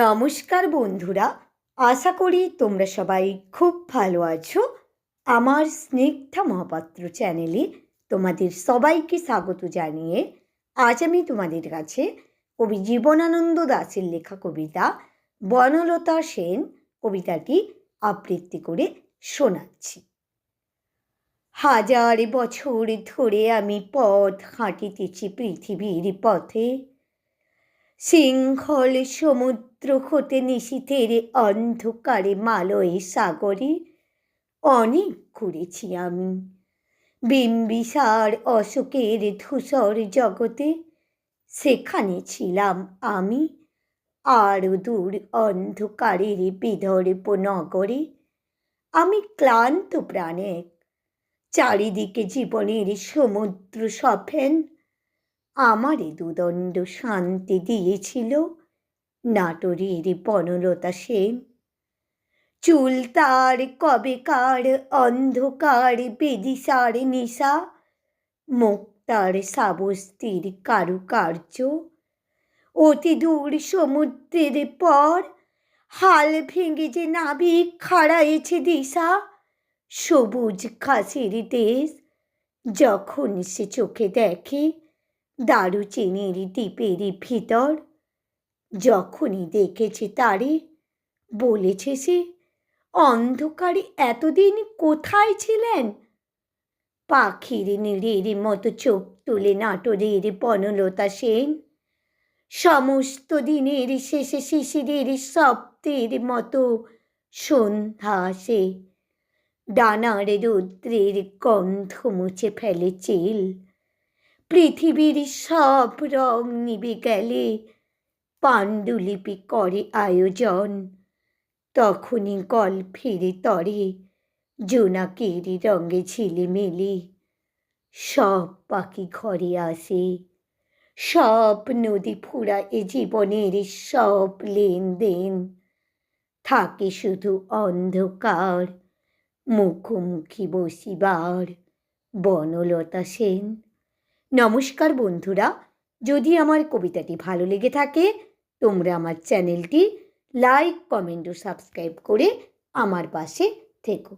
নমস্কার বন্ধুরা, আশা করি তোমরা সবাই খুব ভালো আছো। আমার স্নিগ্ধা মহাপাত্র চ্যানেলে তোমাদের সবাইকে স্বাগত জানিয়ে আজ আমি তোমাদের কাছে কবি জীবনানন্দ দাসের লেখা কবিতা বনলতা সেন কবিতাটি আবৃত্তি করে শোনাচ্ছি। হাজার বছর ধরে আমি পথ হাঁটিতেছি পৃথিবীর পথে। শৃঙ্খল সমুদ্র হতে নিশীথের অন্ধকারে মালয়ে সাগরে অনেক ঘুরেছি আমি। বিম্বিসার অশোকের ধূসর জগতে সেখানে ছিলাম আমি। আরও দূর অন্ধকারের বিদর্প নগরে আমি ক্লান্ত প্রাণে। চারিদিকে জীবনের সমুদ্র সফেন আমারে দুদণ্ড শান্তি দিয়েছিল। নাটোরের বনলতা সেন। চুল তার, কবেকার অন্ধকার, বেদিসার নিশা। মুখ তার সাবস্তির কারুকার্য। অতি দূর সমুদ্রের পর, হাল ভেঙে যে নাবিক খাড়াইছে দিশা। সবুজ ঘাসের দেশ, যখন সে চোখে দেখে দারুচিনির দ্বীপের ভিতর। যখনই দেখেছে তারে, বলেছে সে, অন্ধকারে এতদিন কোথায় ছিলেন? পাখির নীড়ের মতো চোখ তুলে নাটোরের বনলতা সেন, সমস্ত দিনের শেষে শিশিরের শব্দের মতো সন্ধ্যা আসে। ডানার রৌদ্রের গন্ধ মুছে ফেলে চিল। পৃথিবীর সব রং নিবে গেলে। পাণ্ডুলিপি করে আয়োজন। তখনই কল ফিরে তরে। জোনাকের রঙে ঝিলিমিলি। সব পাখি ঘরে আসে। সব নদী ফুরা এ জীবনের সব লেনদেন। থাকে শুধু অন্ধকার, মুখোমুখি বসিবার বনলতা সেন। নমস্কার বন্ধুরা। যদি আমার কবিতাটি ভালো লেগে থাকে, তোমরা আমার চ্যানেলটি লাইক, কমেন্ট ও সাবস্ক্রাইব করে আমার পাশে থেকো।